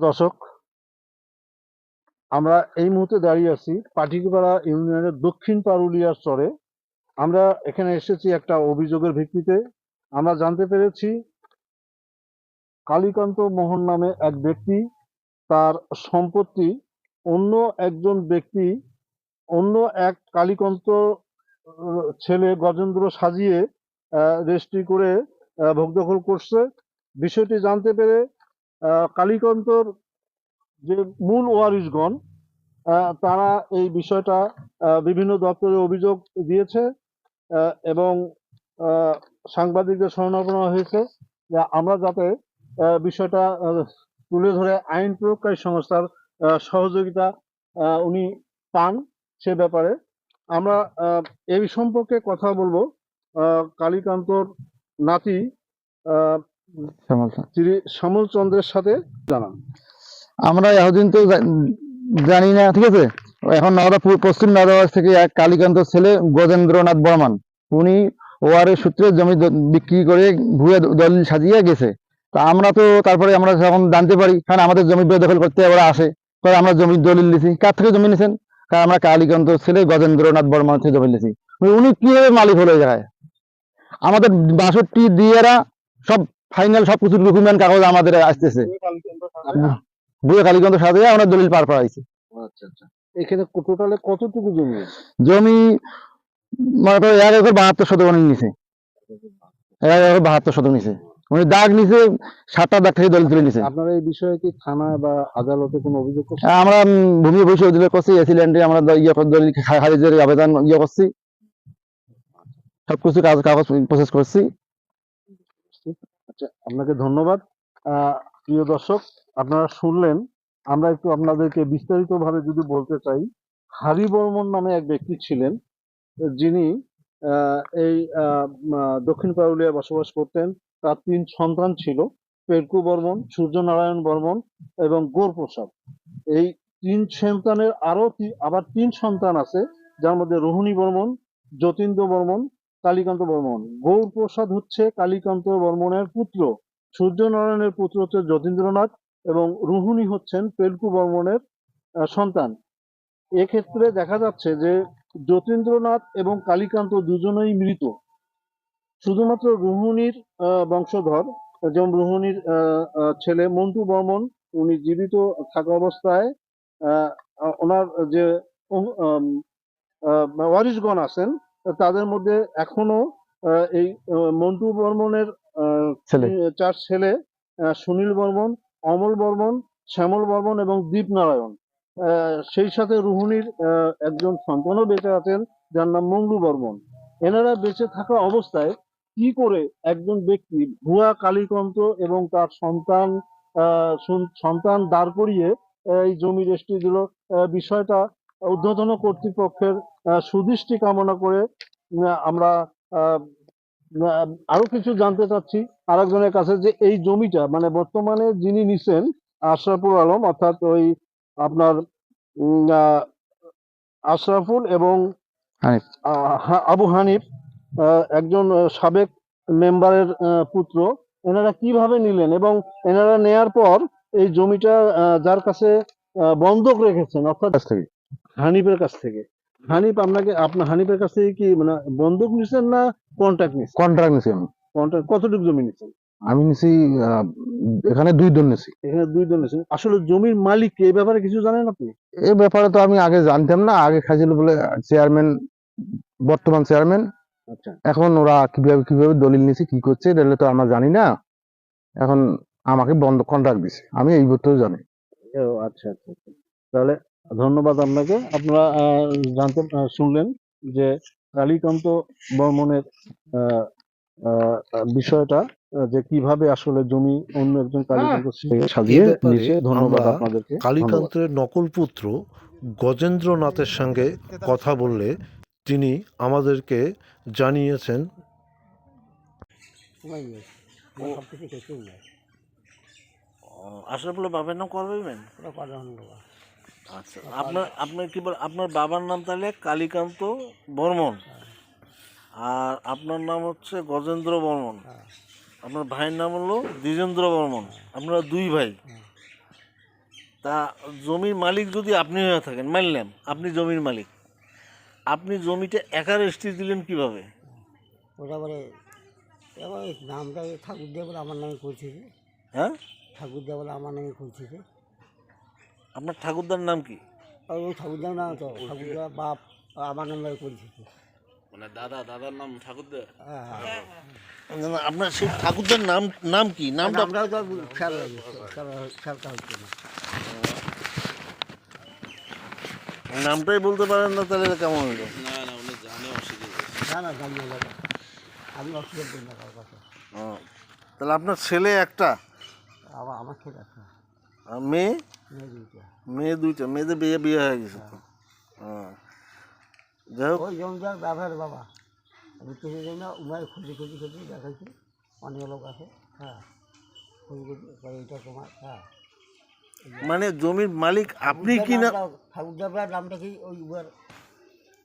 দর্শক আমরা এই মুহূর্তে দাঁড়িয়ে আছি পাটিকপাড়া ইউনিয়নের দক্ষিণ পারুলিয়ার চরে। আমরা এখানে এসেছি একটা অভিযোগের ভিত্তিতে। আমরা জানতে পেরেছি কালীকান্ত মোহন নামে এক ব্যক্তি তার সম্পত্তি অন্য একজন ব্যক্তি অন্য এক কালীকান্ত ছেলে গজেন্দ্র সাজিয়ে রেজিস্ট্রি করে আহ, ভোগ করছে। বিষয়টি জানতে পেরে কালীকান্তর যে মূল ওয়ারিশগণ তারা এই বিষয়টা বিভিন্ন দপ্তরে অভিযোগ দিয়েছে এবং সাংবাদিকদের শরণাপন্ন হয়েছে যে আমরা যাতে বিষয়টা তুলে ধরে আইন প্রয়োগকারী সংস্থার সহযোগিতা উনি পান সে ব্যাপারে। আমরা এই সম্পর্কে কথা বলব। কালীকান্তর নাতি আহ, শ্যামল চন্দ্রের সাথে জানান। আমরা এতদিন তো জানি না ঠিক আছে? এখন নওদা পশ্চিম নওদাবাদ থেকে এক কালীকান্ত ছেলে গজেন্দ্রনাথ বর্মান। উনি ওয়ারের সূত্রে জমি বিক্রি করে ভুয়া দ- দলিল সাজিয়ে গেছে। তা আমরা তো তারপরে আমরা যখন জানতে পারি কারণ আমাদের জমি বেদখল করতে ওরা আসে। পরে আমরা জমির দলিল লিখি কার থেকে জমি নিছেন? কারণ আমরা কালীকান্ত ছেলে গজেন্দ্রনাথ বর্মান থেকে জমি লিখি উনি কীভাবে মালিক হলো জায়গায়? আমাদের বাষট্টি দিয়েরা সব ফাইনাল সব কিছু ডকুমেন্ট কাগজ আমাদের আসতেছে। বুয়ে কালীকান্ত সাথে আমরা দলিল পার করাইছি। আচ্ছা আচ্ছা। এখানে টোটালে কতটুকু জমি জমি মনে করো এক একর বাহাত্তর শতক উনি নিছে। এক একর বাহাত্তর শতক নিছে। উনি দাগ নিছে সাতটা দাগ থেকে দলিল তুলে নিছে। আপনারা এই বিষয়ে কি থানা বা আদালতে কোনো অভিযোগ করছেন? আমরা ভূমি ভূষি অধিকার করছি এসিল্যান্ডে আমরা ইয়ে দলিল খারিজের আবেদন ইয়ে করছি। সবকিছু কাগজ কাগজ প্রসেস করছি। আচ্ছা আপনাকে ধন্যবাদ। প্রিয় দর্শক, আপনারা শুনলেন, আমরা একটু আপনাদেরকে বিস্তারিত ভাবে যদি বলতে চাই, হারি বর্মন নামে এক ব্যক্তি ছিলেন, যিনি এই দক্ষিণ পারুলিয়ায় বসবাস করতেন। তার তিন সন্তান ছিল পেরকু বর্মন, সূর্যনারায়ণ বর্মন এবং গৌর প্রসাদ এই তিন সন্তানের আরও আবার তিন সন্তান আছে, যার মধ্যে রোহিণী বর্মন, যতীন্দ্র বর্মন কালীকান্ত বর্মন। গৌর প্রসাদ হচ্ছে কালীকান্ত বর্মনের পুত্র। সূর্যনারায়ণের পুত্র হচ্ছে যতীন্দ্রনাথ এবং রুহুনি হচ্ছেন পেলকু বর্মনের সন্তান। এক্ষেত্রে দেখা যাচ্ছে যে যতীন্দ্রনাথ এবং কালীকান্ত দুজনেই মৃত। শুধুমাত্র রুহুনির বংশধর, যেমন রুহুনির ছেলে মন্টু বর্মন, উনি জীবিত থাকা অবস্থায় ওনার যে ওয়ারিশগণ আছেন তাদের মধ্যে এখনও এই মন্টু বর্মনের চার ছেলে সুনীল বর্মন অমল বর্মন শ্যামল বর্মন এবং দীপ নারায়ণ। সেই সাথে রুহুনির একজন সন্তানও বেঁচে আছেন যার নাম মঙ্গলু বর্মন। এনারা বেঁচে থাকা অবস্থায় কি করে একজন ব্যক্তি ভুয়া কালীকন্ত এবং তার সন্তান আহ, সন্তান দাঁড় করিয়ে এই জমি রেস্ট্রি দিল বিষয়টা ঊর্ধ্বতন কর্তৃপক্ষের সুদৃষ্টি কামনা করে আমরা আরও কিছু জানতে চাচ্ছি আরেকজনের কাছে যে এই জমিটা মানে বর্তমানে যিনি নিছেন আশরাফুল আলম অর্থাৎ ওই আপনার আশরাফুল এবং আবু হানিফ একজন সাবেক মেম্বারের পুত্র এনারা কীভাবে নিলেন এবং এনারা নেয়ার পর এই জমিটা যার কাছে বন্ধক রেখেছেন অর্থাৎ হানিফের কাছ থেকে? হানিফ আপনাকে আপনার হানিফের কাছ থেকে কি মানে বন্দুক নিছেন না কন্ট্রাক্ট নিছেন? কন্ট্রাক্ট নিছি আমি। কন্ট্রাক্ট কতটুকু জমি নিছেন? আমি নিছি এখানে দুই জন নিছি। এখানে দুই জন নিছেন। আসলে জমির মালিক কে? এই ব্যাপারে কিছু জানেন আপনি? এই ব্যাপারে তো আমি আগে জানতাম না আগে খাইছিল বলে চেয়ারম্যান বর্তমান চেয়ারম্যান আচ্ছা। এখন ওরা কীভাবে কীভাবে দলিল নিছে কি করছে এটা তো আমরা জানি না। এখন আমাকে বন্ধ কন্ট্রাক্ট দিছে। আমি এই বছর জানি। ও আচ্ছা আচ্ছা আচ্ছা। তাহলে ধন্যবাদ আপনাকে। আপনারা আহ, জানতে আহ, শুনলেন যে কালীকান্ত বর্মনের আহ, আহ, বিষয়টা যে কীভাবে আসলে জমি অন্য একজন কালীকান্ত সাজিয়ে নিচে ধন্যবাদ আপনাদেরকে। কালীকান্তের নকল পুত্র গজেন্দ্রনাথের সঙ্গে কথা বললে তিনি আমাদেরকে জানিয়েছেন। আশরাফুল বাবার নাম কবে বলবেন আচ্ছা আপনার আপনার কি বল আপনার বাবার নাম তাহলে কালীকান্ত বর্মন? আর আপনার নাম হচ্ছে গজেন্দ্র বর্মন। আপনার ভাইয়ের নাম হলো দ্বিজেন্দ্র বর্মন। আপনারা দুই ভাই। তা জমির মালিক যদি আপনি হয়ে থাকেন মানলাম আপনি জমির মালিক। আপনি জমিটা একা রেজিস্ট্রি দিলেন কীভাবে? ওটা বলে এবার নামটা ঠাকুর দিয়ে বলে আমার নামে করছে হ্যাঁ? ঠাকুর দিয়ে বলে আমার নামে করছে আপনার ঠাকুরদার নাম কি? আর ওই ঠাকুর দেওয়া না তো ঠাকুর দেওয়া বাপ আমার নামে করছে যে মানে দাদা দাদার নাম ঠাকুরদা হ্যাঁ হ্যাঁ। না, আপনার সেই ঠাকুরদার নাম নাম কি? নামটা নামটাও তো খেয়াল খেয়ালটা হচ্ছে না। নামটাই বলতে পারেন না তাহলে কেমন হলো? না না উনি জানে অস্বীকার না না আমি অসুবিধা না তাহলে আপনার ছেলে একটা? আবার আমার ছেলে আছে আর মেয়ে মেয়ে দুইটা মেয়ে দুইটা মেয়েদের বিয়ে বিয়ে হয়ে গেছে তো ও। যাই হোক ওই জমিদার ব্যবহার বাবা আমি কিছু জন্য উমায় খুঁজি খুঁজি খুঁজি দেখাইছি অনেক লোক আছে হ্যাঁ খুঁজি খুঁজি পরে এটা তোমার হ্যাঁ মানে জমির মালিক আপনি কি না ঠাকুর দেবরার নামটা কি ওই উমার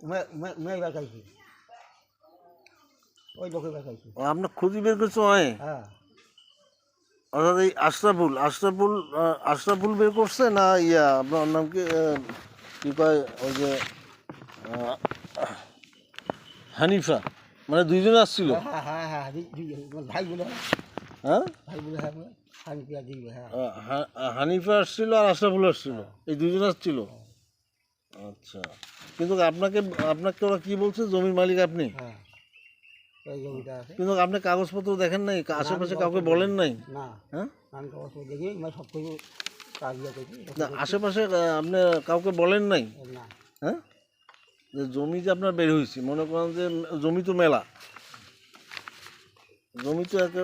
উমায় উমায় দেখাইছি ওই লোকে দেখাইছি ও, আপনার খুঁজি বের করছে হয় হ্যাঁ অর্থাৎ এই আশরাফুল আশরাফুল আশরাফুল বের করছে না ইয়া আপনার নাম কি কি কয় ওই যে হানিফা মানে দুইজন আসছিল? হ্যাঁ হ্যাঁ হ্যাঁ হ্যাঁ হ্যাঁ? হ্যাঁ হ্যাঁ। হানিফা আসছিল আর আশরাফুল আসছিল এই দুজন আসছিল? আচ্ছা কিন্তু আপনাকে আপনাকে ওরা কি বলছে জমির মালিক আপনি? হ্যাঁ। এই জমিটা আছে। কিন্তু আপনি কাগজপত্র দেখেন নাই? আশেপাশে কাউকে বলেন নাই? না হ্যাঁ? আমি তো দেখি আমি সব কিছু কাজ করছি না আশেপাশে আপনি কাউকে বলেন নাই? না। হ্যাঁ? যে জমি যে আপনার বের হয়েছে মনে করেন যে জমি তো মেলা। জমি তো একে,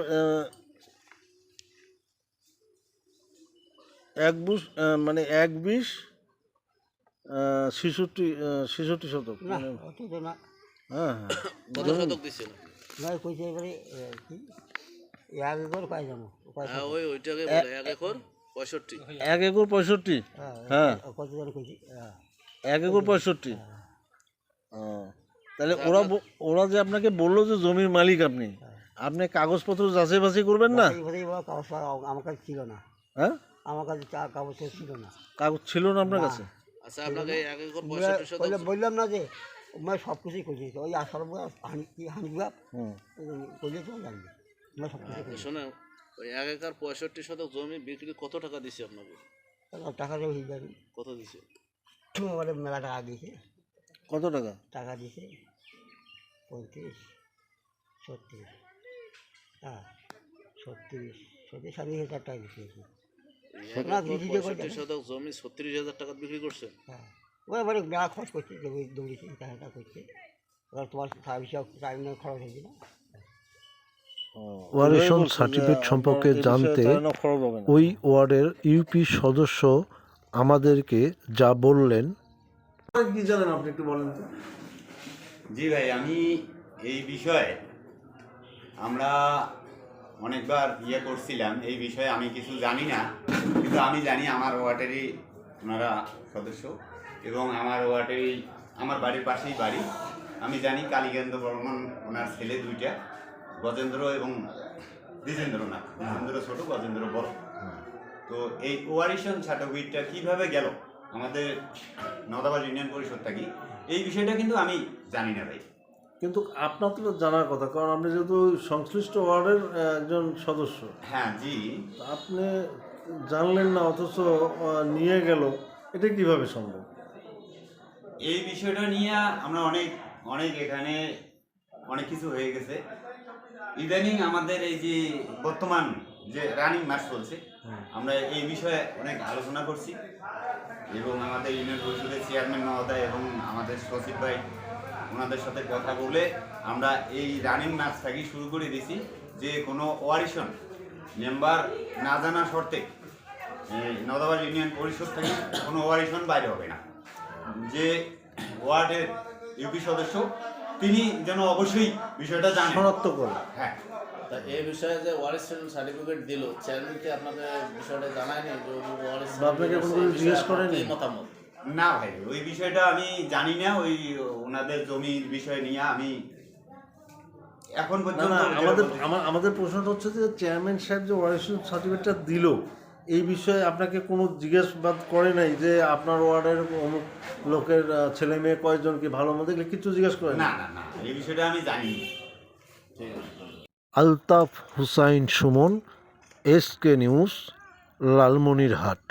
এক বুস মানে এক বিশ ছেষট্টি ছেষট্টি শতক। মানে, হ্যাঁ হ্যাঁ। শতক দিচ্ছেন নয় কইছে এবারে কি? এক একর পাই যাব পাই হ্যাঁ ওই ওইটাকে বলে এক একর পঁয়ষট্টি এক একর পঁয়ষট্টি হ্যাঁ হ্যাঁ কত জন কইছি এক একর পঁয়ষট্টি তাহলে ওরা ওরা যে আপনাকে বলল যে জমির মালিক আপনি আপনি কাগজপত্র যাচাই বাছাই করবেন না আমার কাছে ছিল না। হ্যাঁ আমার কাছে চা কাগজ ছিল না। কাগজ ছিল না আপনার কাছে? আচ্ছা আপনাকে এক একর পঁয়ষট্টি বললাম বললাম না যে মই সব কিছুই করছি ওই আসার হানি কি হানি বাপ হুম করলে তো জানবে সব কিছু শোনেন ওই এক একর পঁয়ষট্টি শতক জমি বিক্রি কত টাকা দিছে আপনাকে? টাকা দিয়ে হয়ে যাবে কত দিছে? আমার মেলা টাকা দিয়েছে। কত টাকা? টাকা দিয়েছে পঁয়ত্রিশ ছত্রিশ হ্যাঁ ছত্রিশ ছত্রিশ সাড়ে হাজার টাকা দিয়েছে শতক জমি ছত্রিশ হাজার টাকা বিক্রি করছেন হ্যাঁ। ওই এবারে মেলা খরচ করছে দৌড়ি দৌড়িছে টাকাটা করছে। এবার তোমার সার্ভিস টাইম খরচ হয়েছে না? ওয়ারিশন সার্টিফিকেট সম্পর্কে জানতে ওই ওয়ার্ডের ইউপি সদস্য আমাদেরকে যা বললেন। কি জানেন আপনি একটু বলেন তো? জি ভাই আমি এই বিষয়ে আমরা অনেকবার ইয়ে করছিলাম এই বিষয়ে আমি কিছু জানি না কিন্তু আমি জানি আমার ওয়ার্ডেরই ওনারা সদস্য। এবং আমার ওয়ার্ডেই আমার বাড়ির পাশেই বাড়ি। আমি জানি কালীকেন্দ্র বর্মন ওনার ছেলে দুইটা গজেন্দ্র এবং দ্বিজেন্দ্রনাথ দ্বিজেন্দ্র ছোট গজেন্দ্র বড়। তো এই ওয়ারিশন সার্টিফিকেটটা কীভাবে গেল? আমাদের নদাবাদ ইউনিয়ন পরিষদটা কি? এই বিষয়টা কিন্তু আমি জানি না ভাই। কিন্তু আপনার তো জানার কথা কারণ আপনি যেহেতু সংশ্লিষ্ট ওয়ার্ডের একজন সদস্য। হ্যাঁ জি। আপনি জানলেন না অথচ নিয়ে গেল। এটা কীভাবে সম্ভব? এই বিষয়টা নিয়ে আমরা অনেক অনেক এখানে অনেক কিছু হয়ে গেছে। ইদানিং আমাদের এই যে বর্তমান যে রানিং মাস চলছে আমরা এই বিষয়ে অনেক আলোচনা করছি। এবং আমাদের ইউনিয়ন পরিষদের চেয়ারম্যান মহোদয় এবং আমাদের সচিব ভাই ওনাদের সাথে কথা বলে আমরা এই রানিং ম্যাচ থেকেই শুরু করে দিয়েছি। যে কোনো ওয়ারিশন মেম্বার না জানা শর্তে এই নদাবাদ ইউনিয়ন পরিষদ থেকে কোনো ওয়ারিশন বাইরে হবে না। যে ওয়ার্ডের ইউপি সদস্য তিনি যেন অবশ্যই বিষয়টা জানেন। শনাক্ত করে। হ্যাঁ। তা এই বিষয়ে যে ওয়ারিস সার্টিফিকেট দিল চেয়ারম্যানকে বিষয়টা জানায়নি যে ওয়ারিস আপনাকে কোনো কিছু জিজ্ঞেস করেনি? মতামত? না ভাই ওই বিষয়টা আমি জানি না ওই ওনাদের জমির বিষয় নিয়ে আমি এখন পর্যন্ত আমাদের আমাদের প্রশ্নটা হচ্ছে যে চেয়ারম্যান সাহেব যে ওয়ারিশন সার্টিফিকেটটা দিল এই বিষয়ে আপনাকে কোনো জিজ্ঞাসাবাদ করে নাই যে আপনার ওয়ার্ডের অমুক লোকের ছেলে মেয়ে কয়েকজনকে ভালো মতো এগুলো কিছু জিজ্ঞেস করে না না না এই বিষয়টা আমি জানি Altaf Hussain Suman S K news Lalmonirhat.